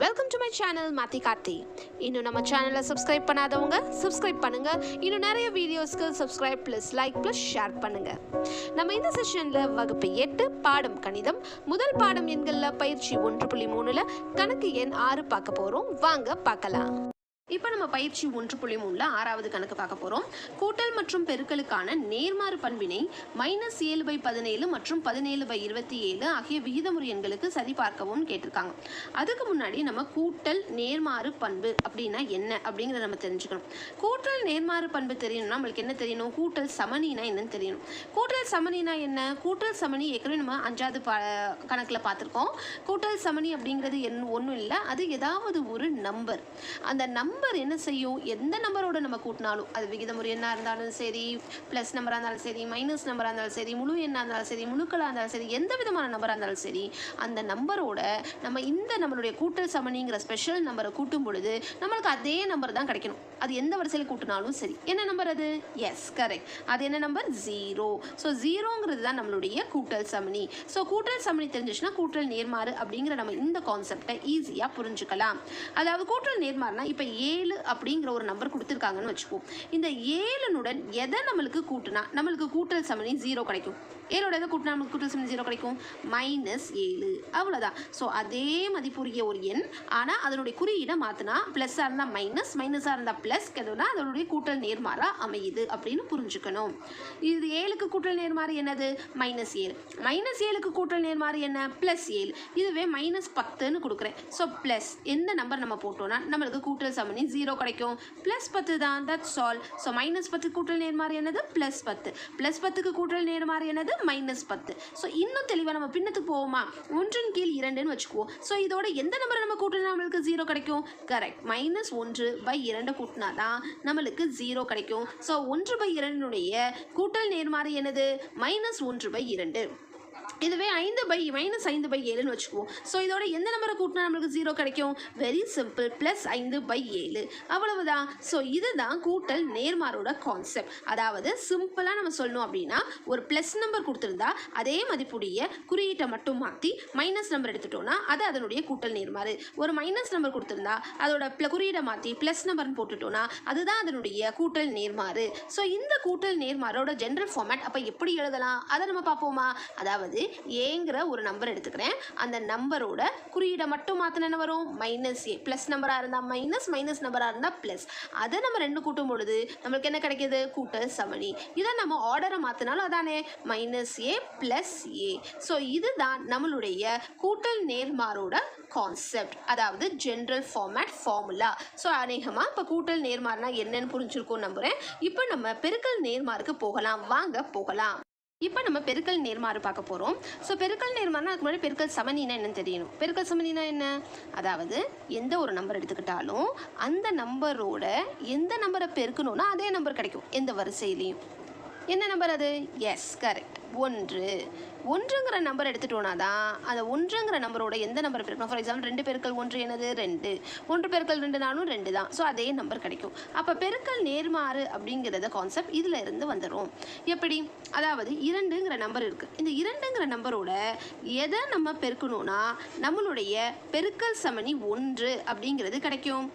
Welcome to my channel மாத்தி கார்த்தி இன்னும் நம்ம சேனலை சப்ஸ்கிரைப் பண்ணாதவங்க சப்ஸ்கிரைப் பண்ணுங்க. இன்னும் நிறைய வீடியோஸ்க்கு subscribe plus like plus share பண்ணுங்க. நம்ம இந்த செஷனில் வகுப்பு எட்டு பாடம் கணிதம். முதல் பாடம் எண்களில் பயிற்சி ஒன்று புள்ளி மூணுல கணக்கு எண் ஆறு பார்க்க போறோம். வாங்க பார்க்கலாம். இப்போ நம்ம பயிற்சி ஒன்று புள்ளி மூணில் ஆறாவது கணக்கு பார்க்க போகிறோம் கூட்டல் மற்றும் பெருக்கலுக்கான நேர்மாறு பண்பினை மைனஸ் ஏழு பை பதினேழு மற்றும் பதினேழு பை இருபத்தி ஏழு ஆகிய விகிதமுறை எண்களுக்கு சரி பார்க்கவும் கேட்டிருக்காங்க. அதுக்கு முன்னாடி நம்ம கூட்டல் நேர்மாறு பண்பு அப்படின்னா என்ன அப்படிங்கிறத நம்ம தெரிஞ்சுக்கணும். கூட்டல் நேர்மாறு பண்பு தெரியணும்னா நம்மளுக்கு என்ன தெரியணும்? கூட்டல் சமனினா என்னன்னு தெரியணும். கூட்டல் சமனினா என்ன? கூட்டல் சமனி ஏற்கனவே நம்ம அஞ்சாவது பா கணக்கில் பார்த்துருக்கோம். கூட்டல் சமனி அப்படிங்கிறது என் ஒன்றும் இல்லை. அது ஏதாவது ஒரு நம்பர் அந்த நம்பர் நம்பர் என்ன செய்யும்? எந்த நம்பரோட நம்ம கூட்டினாலும் அது விகிதமுறை எண்ணாக இருந்தாலும் சரி ப்ளஸ் நம்பராக இருந்தாலும் சரி மைனஸ் நம்பராக இருந்தாலும் சரி முழு எண்ணாக இருந்தாலும் சரி முழுக்களாக இருந்தாலும் சரி எந்த விதமான நம்பராக இருந்தாலும் சரி அந்த நம்பரோட நம்ம இந்த நம்மளுடைய கூட்டல் சமணிங்கிற ஸ்பெஷல் நம்பரை கூட்டும் பொழுது நம்மளுக்கு அதே நம்பர் தான் கிடைக்கணும். அது எந்த வரிசையில் கூட்டினாலும் சரி. என்ன நம்பர் அது? எஸ் கரெக்ட் அது என்ன நம்பர் ஜீரோ ஸோ ஜீரோங்கிறது தான் நம்மளுடைய கூட்டல் சமணி. ஸோ கூட்டல் சமனி தெரிஞ்சிச்சுன்னா கூட்டல் நேர்மாறு அப்படிங்கிற நம்ம இந்த கான்செப்டை ஈஸியாக புரிஞ்சுக்கலாம். அதாவது கூட்டல் நேர்மாறுனா இப்போ ஏழு அப்படிங்கிற ஒரு நம்பர் கொடுத்துருக்காங்கன்னு வச்சுக்குவோம் இந்த ஏழுனுடன் எதை நம்மளுக்கு கூட்டுனா நம்மளுக்கு கூட்டல் சமணி ஜீரோ கிடைக்கும். ஏழோட எதை கூட்டினா நமக்கு கூட்டல் சமனி ஜீரோ கிடைக்கும். மைனஸ் ஏழு. அவ்வளோதான் ஸோ அதே மதிப்புரிய ஒரு எண். ஆனால் அதனுடைய குறியீடை மாற்றினா ப்ளஸ்ஸாக இருந்தால் மைனஸ் மைனஸாக இருந்தால் ப்ளஸ் கெதுனா அதனுடைய கூட்டல் நேர்மாறாக அமையுது அப்படின்னு புரிஞ்சுக்கணும். இது ஏழுக்கு கூட்டல் நேர்மாறு என்னது? மைனஸ் ஏழு. மைனஸ் ஏழுக்கு கூட்டல் நேர்மாறு என்ன? ப்ளஸ் ஏழு. இதுவே மைனஸ் பத்துன்னு கொடுக்குறேன். ஸோ ப்ளஸ் எந்த நம்பர் நம்ம போட்டோம்னா நம்மளுக்கு கூட்டல் சமணி ஜீரோ கிடைக்கும். ப்ளஸ் பத்து தான். தட்ஸ் ஆல் ஸோ மைனஸ் பத்து கூட்டல் நேர்மாறு என்னது? ப்ளஸ் பத்து. ப்ளஸ் பத்துக்கு கூட்டல் நேர்மாறு என்னது? மைனஸ் பத்து. ஸோ இன்னும் தெளிவாக நம்ம பின்னத்துக்கு போவோமா? ஒன்றின் கீழ் இரண்டுன்னு வச்சுக்குவோம். ஸோ இதோட எந்த நம்பரை நம்ம கூட்டினா நம்மளுக்கு ஜீரோ கிடைக்கும்? கரெக்ட் மைனஸ் ஒன்று பை இரண்டு கூட்டினா தான் நம்மளுக்கு ஜீரோ கிடைக்கும். ஸோ ஒன்று பை இரண்டினுடைய கூட்டல் நேர்மாறு என்னது? மைனஸ் ஒன்று பை இரண்டு. இதுவே ஐந்து பை மைனஸ் ஐந்து பை ஏழுன்னு வச்சுக்குவோம். ஸோ இதோட எந்த நம்பரை கூட்டினா நம்மளுக்கு ஜீரோ கிடைக்கும்? வெரி சிம்பிள் ப்ளஸ் ஐந்து பை ஏழு. அவ்வளவுதான். ஸோ இதுதான் கூட்டல் நேர்மாரோட கான்செப்ட் அதாவது சிம்பிளாக நம்ம சொல்லணும் அப்படின்னா ஒரு ப்ளஸ் நம்பர் கொடுத்துருந்தா அதே மதிப்புடைய குறியீட்டை மட்டும் மாற்றி மைனஸ் நம்பர் எடுத்துட்டோம்னா அது அதனுடைய கூட்டல் நேர்மாறு. ஒரு மைனஸ் நம்பர் கொடுத்துருந்தா அதோட ப்ள குறியீடை மாற்றி ப்ளஸ் நம்பர்னு போட்டுட்டோம்னா அதுதான் அதனுடைய கூட்டல் நேர்மாறு. ஸோ இந்த கூட்டல் நேர்மாறோட ஜென்ரல் ஃபார்மேட் அப்போ எப்படி எழுதலாம்? அதை நம்ம பார்ப்போமா? அதாவது ஏங்கிற ஒரு நம்பர் எடுத்துக்கிறேன். அந்த நம்பரோட குறியீடை மட்டும் மாற்றின என்ன வரும்? மைனஸ் ஏ ப்ளஸ் நம்பராக இருந்தால் மைனஸ் மைனஸ் நம்பராக இருந்தால் ப்ளஸ் அதை நம்ம ரெண்டு கூட்டும் பொழுது நம்மளுக்கு என்ன கிடைக்கிது? கூட்டல் சமணி. இதை நம்ம ஆர்டரை மாற்றினாலும் அதானே? Minus A plus A so இதுதான் நம்மளுடைய கூட்டல் நேர்மாரோட கான்செப்ட் அதாவது ஜென்ரல் ஃபார்மேட் ஃபார்முலா ஸோ அநேகமாக இப்போ கூட்டல் நேர்மாறுனா என்னன்னு புரிஞ்சிருக்கும் நம்புகிறேன் இப்போ நம்ம பெருக்கல் நேர்மாருக்கு போகலாம். வாங்க போகலாம். இப்போ நம்ம பெருக்கல் நேர்மாறு பார்க்க போகிறோம் ஸோ பெருக்கல் நேர்மாறுனா அதுக்கு முன்னாடி பெருக்கல் சமனினா என்னன்னு தெரியணும். பெருக்கல் சமனினா என்ன? அதாவது எந்த ஒரு நம்பர் எடுத்துக்கிட்டாலும் அந்த நம்பரோட எந்த நம்பரை பெருக்கணும்னா அதே நம்பர் கிடைக்கும். எந்த வரிசையிலையும். என்ன நம்பர் அது? எஸ் கரெக்ட் ஒன்று. ஒன்றுங்கிற நம்பர் எடுத்துட்டோன்னா தான் அந்த ஒன்றுங்கிற நம்பரோட எந்த நம்பர் பெருக்கணும் ஃபார் எக்ஸாம்பிள் ரெண்டு பெருக்கள் ஒன்று என்னது ரெண்டு. ஒன்று பெருக்கள் ரெண்டு நாளும் ரெண்டு தான். ஸோ அதே நம்பர் கிடைக்கும். அப்போ பெருக்கல் நேர்மாறு அப்படிங்கிறத கான்செப்ட் இதில் இருந்து வந்துடும் எப்படி? அதாவது இரண்டுங்கிற நம்பர் இருக்குது இந்த இரண்டுங்கிற நம்பரோட எதை நம்ம பெருக்கணும்னா நம்மளுடைய பெருக்கல் சமனி ஒன்று அப்படிங்கிறது கிடைக்கும்.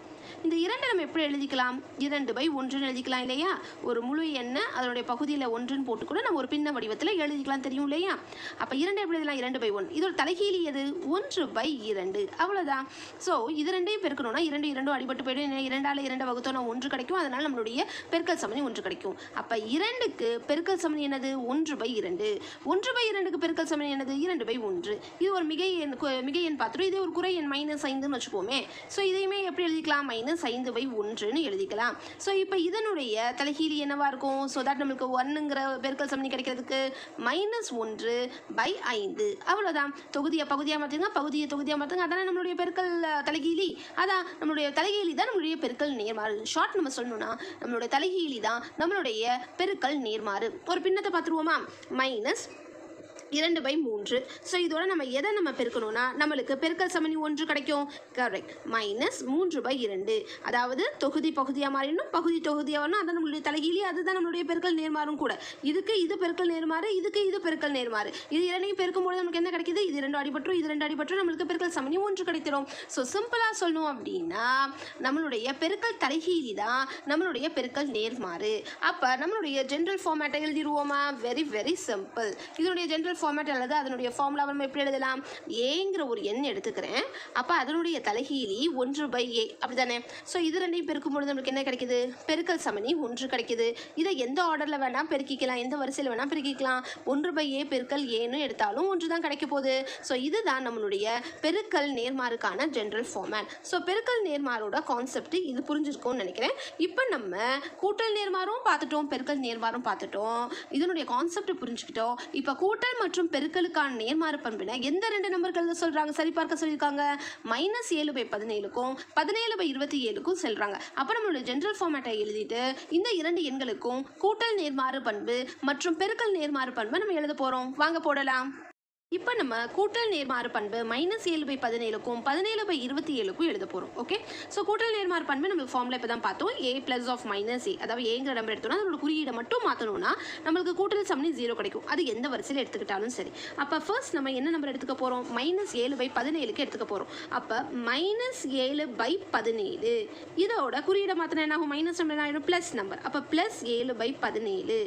இந்த இரண்டை நம்ம எப்படி எழுதிக்கலாம்? இரண்டு பை ஒன்றுன்னு எழுதிக்கலாம் இல்லையா? ஒரு முழு எண்ணை அதனுடைய பகுதியில் ஒன்றுன்னு போட்டு கூட நம்ம ஒரு பின்ன வடிவத்தில் எழுதிக்கலாம் தெரியும் இல்லையா? அப்போ இரண்டு எப்படி எழுதலாம்? இரண்டு பை ஒன் இதோட தலைகீழி எது? ஒன்று பை இரண்டு. அவ்வளோதான் ஸோ இது ரெண்டையும் பெருக்கணும்னா இரண்டு இரண்டும் அடிபட்டு போயிடும். இரண்டால் இரண்டு வகுத்தோம்னா ஒன்று கிடைக்கும். அதனால் நம்மளுடைய பெருக்கல் சமனி ஒன்று கிடைக்கும். அப்போ இரண்டுக்கு பெருக்கல் சமனி என்னது? ஒன்று பை இரண்டு. ஒன்று பை இரண்டுக்கு பெருக்கல் சமனி என்னது? இரண்டு பை ஒன்று. இது ஒரு மிகை எண் மிகை எண் பார்த்துட்டு இதே ஒரு குறை எண் மைனஸ் ஐந்துன்னு வச்சுக்கோமே ஸோ இதையுமே எப்படி எழுதிக்கலாம்? மைனஸ் ஐந்து பை ஒன்றுன்னு எழுதிக்கலாம். ஸோ இப்போ இதனுடைய தலைகீழி என்னவா இருக்கும்? ஸோ தட் நம்மளுக்கு ஒன்னுங்கிற பெருக்கல் சமணி கிடைக்கிறதுக்கு மைனஸ் ஒன்று பை ஐந்து. அவ்வளோதான் தொகுதியை பகுதியாக மாற்றுங்க பகுதியை தொகுதியாக மாற்றுங்க அதானே நம்மளுடைய பெருக்கல் தலைகீழி? அதான் நம்மளுடைய தலைகீழி தான் நம்மளுடைய பெருக்கல் நேர்மாறு. ஷார்ட் நம்ம சொல்லணும்னா நம்மளுடைய தலைகீழி தான் நம்மளுடைய பெருக்கல் நேர்மாறு. ஒரு பின்னத்தை பார்த்துருவோமா? மைனஸ் இரண்டு பை மூன்று. ஸோ இதோட நம்ம எதை நம்ம பெருக்கணும்னா நம்மளுக்கு பெருக்கல் சமணி ஒன்று கிடைக்கும். கரெக்ட் மைனஸ் மூன்று பை இரண்டு. அதாவது தொகுதி பகுதியாக மாறிடணும் பகுதி தொகுதியாக வரணும். அதான் நம்மளுடைய தலைகீழே அதுதான் நம்மளுடைய பெருக்கல் நேர்மாறும் கூட. இதுக்கு இது பெருக்கல் நேர்மாறு இதுக்கு இது பெருக்கல் நேர்மாறு. இது இரண்டையும் பெருக்கும்போது நமக்கு என்ன கிடைக்குது? இது ரெண்டு அடிபற்றும் இது ரெண்டு அடிபற்றும் நம்மளுக்கு பெருக்கல் சமனி ஒன்று கிடைத்திடும். ஸோ சிம்பிளாக சொல்லணும் அப்படின்னா நம்மளுடைய பெருக்கல் தலைகீழி தான் நம்மளுடைய பெருக்கல் நேர்மாறு. அப்போ நம்மளுடைய ஜென்ரல் ஃபார்மேட்டை எழுதிடுவோமா? வெரி வெரி சிம்பிள் இதனுடைய ஜென்ரல் ஃபார்மேட் அல்லது அதனுடைய ஃபார்முலாவை நம்ம எப்படி எழுதலாம்? ஏங்கிற ஒரு எண் எடுத்துக்கிறேன். அப்போ அதனுடைய தலைகீழி ஒன்று பை ஏ அப்படிதானே ஸோ இது ரெண்டையும் பெருக்கும் பொழுது நமக்கு என்ன கிடைக்குது? பெருக்கல் சமனி ஒன்று கிடைக்குது. இதை எந்த ஆர்டரில் வேணால் பெருக்கிக்கலாம். எந்த வரிசையில் வேணால் பெருக்கிக்கலாம். ஒன்று பை ஏ பெருக்கல் ஏன்னு எடுத்தாலும் ஒன்று தான் கிடைக்க போகுது. ஸோ இதுதான் நம்மளுடைய பெருக்கல் நேர்மாறுக்கான ஜென்ரல் ஃபார்மேட் ஸோ பெருக்கல் நேர்மாரோட கான்செப்ட் இது புரிஞ்சிருக்கும்னு நினைக்கிறேன். இப்போ நம்ம கூட்டல் நேர்மாரும் பார்த்துட்டோம் பெருக்கல் நேர்மாரும் பார்த்துட்டோம். இதனுடைய கான்செப்ட் புரிஞ்சுக்கிட்டோம். இப்போ கூட்டல் மற்றும் பெருக்கலுக்கான நேர்மாறு பண்பினை எந்த ரெண்டு நம்பர்கள் எழுத சொல்கிறாங்க சரி பார்க்க சொல்லியிருக்காங்க. மைனஸ் ஏழு பை பதினேழுக்கும் பதினேழு பை இருபத்தி ஏழுக்கும் சொல்கிறாங்க அப்போ நம்மளுடைய ஜென்ரல் ஃபார்மேட்டை எழுதிட்டு இந்த இரண்டு எண்களுக்கும் கூட்டல் நேர்மாறு பண்பு மற்றும் பெருக்கல் நேர்மாறு பண்பை நம்ம எழுத போகிறோம் வாங்க போடலாம். இப்போ நம்ம கூட்டல் நேர்மாறு பண்பு மைனஸ் ஏழு பை பதினேழுக்கும் பதினேழு பை இருபத்தி ஏழுக்கும் எழுத போகிறோம் ஓகே ஸோ கூட்டல் நேர்மாறு பண்பு நம்ம ஃபார்மில் இப்போ தான் பார்த்தோம். A plus of minus A அதாவது ஏங்கிற நம்பர் எடுத்தோம்னா அதோட குறியீடை மட்டும் மாற்றணும்னா நம்மளுக்கு கூட்டல் சமனி ஜீரோ கிடைக்கும். அது எந்த வரிசையில் எடுத்துக்கிட்டாலும் சரி. அப்போ ஃபர்ஸ்ட் நம்ம என்ன நம்பர் எடுத்துக்க போகிறோம் மைனஸ் ஏழு பை பதினேழுக்கு எடுத்துக்க போகிறோம் அப்போ மைனஸ் ஏழு பை பதினேழு இதோட குறியீடை மாற்றினா என்ன ஆகும்? மைனஸ் நம்பர் என்ன ஆகிடும் ப்ளஸ் நம்பர் அப்போ ப்ளஸ் ஏழு பை பதினேழு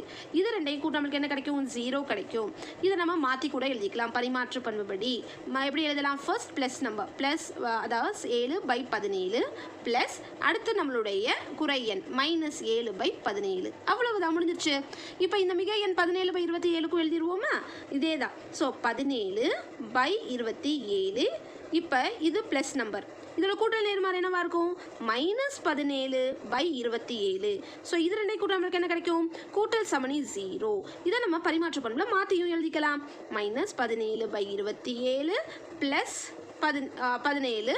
இது ரெண்டையும் கூட்டம் நம்மளுக்கு என்ன கிடைக்கும்? ஜீரோ கிடைக்கும். இதை நம்ம மாற்றி கூட எழுதிக்கலாம். பரிமாற்று பண்புபடி ம- எப்படி எழுதலாம்? ஃபர்ஸ்ட் ப்ளஸ் நம்பர் ப்ளஸ் அதாவது ஏழு பை பதினேழு ப்ளஸ் அடுத்து நம்மளுடைய குறை எண் மைனஸ் ஏழு பை பதினேழு. அவ்வளவுதான் முடிஞ்சிருச்சு. இப்போ இந்த மிக எண் பதினேழு பை இருபத்தி ஏழுக்கும் எழுதிடுவோமா இதே தான் ஸோ பதினேழு பை இருபத்தி ஏழு இப்போ இது ப்ளஸ் நம்பர் இதில் கூட்டல் நேர்மாறு என்னவாக இருக்கும்? மைனஸ் பதினேழு பை இருபத்தி ஏழு ஸோ இது ரெண்டே கூட்டம் நம்மளுக்கு என்ன கிடைக்கும்? கூட்டல் சமனி ஜீரோ இதை நம்ம பரிமாற்ற பண்பில் மாற்றியும் எழுதிக்கலாம். மைனஸ் பதினேழு பை இருபத்தி ஏழு ப்ளஸ் பதின் பதினேழு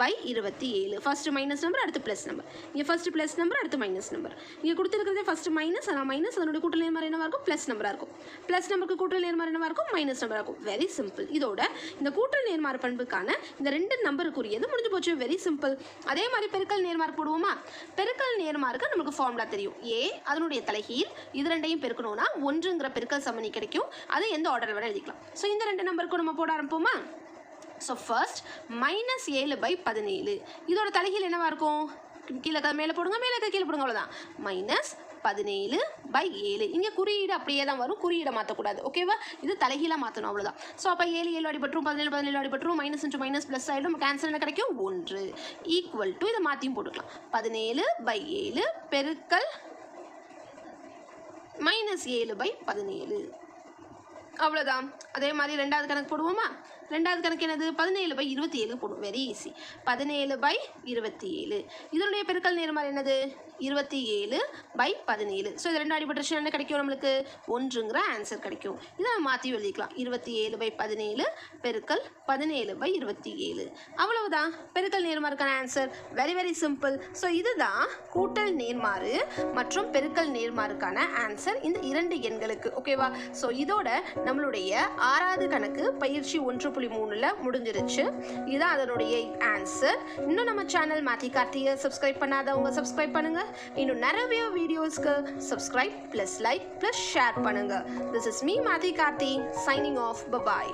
பை இருபத்தி ஏழு. ஃபஸ்ட்டு மைனஸ் நம்பர் அடுத்து ப்ளஸ் நம்பர் இங்கே ஃபஸ்ட்டு ப்ளஸ் நம்பர் அடுத்து மைனஸ் நம்பர் இங்கே கொடுத்துருக்கிறதே ஃபஸ்ட்டு மைனஸ் அதான் மைனஸ் அதனுடைய கூட்டல் நேர்மறை என்னவாக இருக்கும்? ப்ளஸ் நம்பராக இருக்கும். ப்ளஸ் நம்பருக்கு கூட்டல் நேர்மறை என்னவாக இருக்கும்? மைனஸ் நம்பராக இருக்கும். வெரி சிம்பிள் இதோட இந்த கூட்டல் நேர்மாறு பண்புக்கான இந்த ரெண்டு நம்பருக்குரியது முடிஞ்சு போச்சு. வெரி சிம்பிள் அதே மாதிரி பெருக்கல் நேர்மார்க் போடுவோமா? பெருக்கல் நேர்மார்க்கு நமக்கு ஃபார்முலா தெரியும். ஏ அதனுடைய தலைகீழ். இது ரெண்டையும் பெருக்கணும்னா ஒன்றுங்கிற பெருக்கல் சமனி கிடைக்கும். அதை எந்த ஆர்டர் வேணால் எழுதிக்கலாம். ஸோ இந்த ரெண்டு நம்பருக்கும் நம்ம போட ஆரம்பிப்போமா? ஸோ ஃபர்ஸ்ட் மைனஸ் ஏழு பை பதினேழு. இதோட தலைகீழ் என்னவா இருக்கும்? கீழே இருக்க மேலே போடுங்க மேலே இருக்க கீழே போடுங்க அவ்வளோதான் மைனஸ் பதினேழு பை ஏழு. இங்கே குறியீடு அப்படியே தான் வரும். குறியீடை மாற்றக்கூடாது ஓகேவா இது தலைகீழாக மாற்றணும் அவ்வளோதான் ஸோ அப்போ ஏழு ஏழு அடிபட்டுரும் பதினேழு பதினேழு அடிபட்டுரும். மைனஸ் இன்ட்டு மைனஸ் ப்ளஸ் ஆகிடும் கேன்சல் என்ன கிடைக்கும்? ஒன்று. ஈக்குவல் டு இதை மாற்றியும் போட்டுக்கலாம். பதினேழு பை ஏழு பெருக்கல் மைனஸ் ஏழு பை பதினேழு. அவ்வளோதான் அதே மாதிரி ரெண்டாவது கணக்கு போடுவோமா? ரெண்டாவது கணக்கு என்னது? பதினேழு பை இருபத்தி ஏழு போடும். வெரி ஈஸி பதினேழு பை இருபத்தி ஏழு. இதனுடைய பெருக்கல் நேர்மாறு என்னது? இருபத்தி ஏழு பை பதினேழு. ஸோ இது ரெண்டு அடிபட்டுருச்சு என்ன கிடைக்கும் நம்மளுக்கு? ஒன்றுங்கிற ஆன்சர் கிடைக்கும். இதை நம்ம மாற்றி எழுதிக்கலாம். இருபத்தி ஏழு பை பதினேழு பெருக்கல் பதினேழு பை இருபத்தி ஏழு. அவ்வளவுதான். பெருக்கல் நேர்மாறுக்கான answer very very simple so இதுதான் கூட்டல் நேர்மாறு மற்றும் பெருக்கல் நேர்மாறுக்கான ஆன்சர் இந்த இரண்டு எண்களுக்கு. ஓகேவா ஸோ இதோட நம்மளுடைய ஆறாவது கணக்கு பயிற்சி ஒன்று புள்ளி மூணில் முடிஞ்சிருச்சு. இதுதான் அதனுடைய ஆன்சர் இன்னும் நம்ம சேனல் மாற்றி காட்டிய சப்ஸ்கிரைப் பண்ணாதவங்க சப்ஸ்கிரைப் பண்ணுங்கள் இன்னும் நிறைய வீடியோஸ்க்கு subscribe plus like plus share பண்ணுங்க. This is me Mathi Karthi signing of bye bye